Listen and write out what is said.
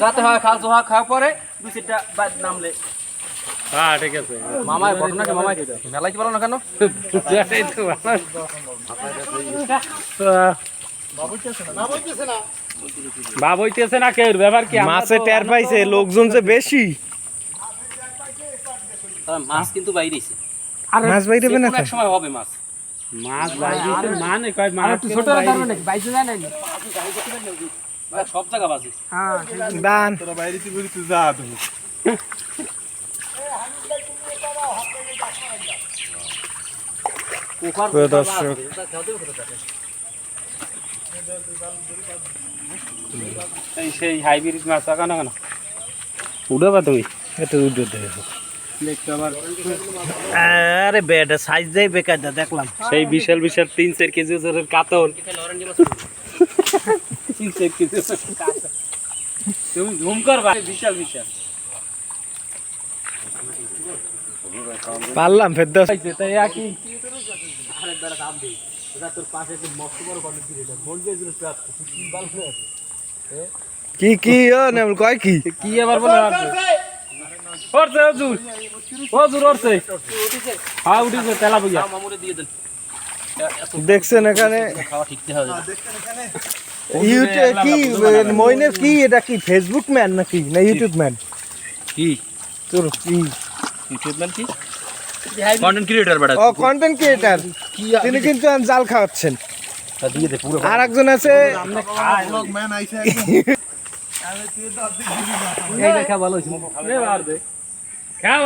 যাতে হয় খাল জোহা খাওয়া পরে দুই চারটা বাদ নামলে। হ্যাঁ ঠিক আছে। মামায় ঘটনাকে মামায় মেলাই কি বলো না কেন? এটাই তো ভালো। বাপ হইতেছে না কেউ ব্যাপার কি? মাছে টের পাইছে লোকজন যে বেশি। মাছ কিন্তু বাইরেছে। মাছ বাইরে না এক সময় হবে মাছ। মাছ বাইরেছে মানে কয় মাছ ছোট বাইরে? যায় নাকি? সব জায়গা বাজে। দান পোকার প্রিয় দর্শক। এই সেই হাইব্রিড মাছ আঁকা না কেন? উঠাবা তুমি এটা উঠে দেখো আরে বেটা সাইজ বেকার দেখলাম। সেই বিশাল বিশাল তিন চার কেজি কাতল। চার কেজি তুমি ঝুম করবা বিশাল বিশাল পারলাম ফের দশ এই যে, তাই একই কি কি ও নেমল কয় কি? কি আবার বলে ওরছে হজুর। হজুর ওরছে। হ্যাঁ উঠেছে তেলা বুঝা মামুরে দিয়ে দেন। দেখছেন এখানে? খাওয়া ঠিক হবে ইউটিউব কি মইনের কি এটা কি ফেসবুক ম্যান নাকি? না ইউটিউব ম্যান কি? তোর কি? ইউটিউব ম্যান কি? কন্টেন্ট ক্রিয়েটর বেটা। ও কন্টেন্ট ক্রিয়েটার তিনি কিন্তু জাল খাওয়াচ্ছেন। আর একজন আছে। এই ভালো হইছে খাওয়া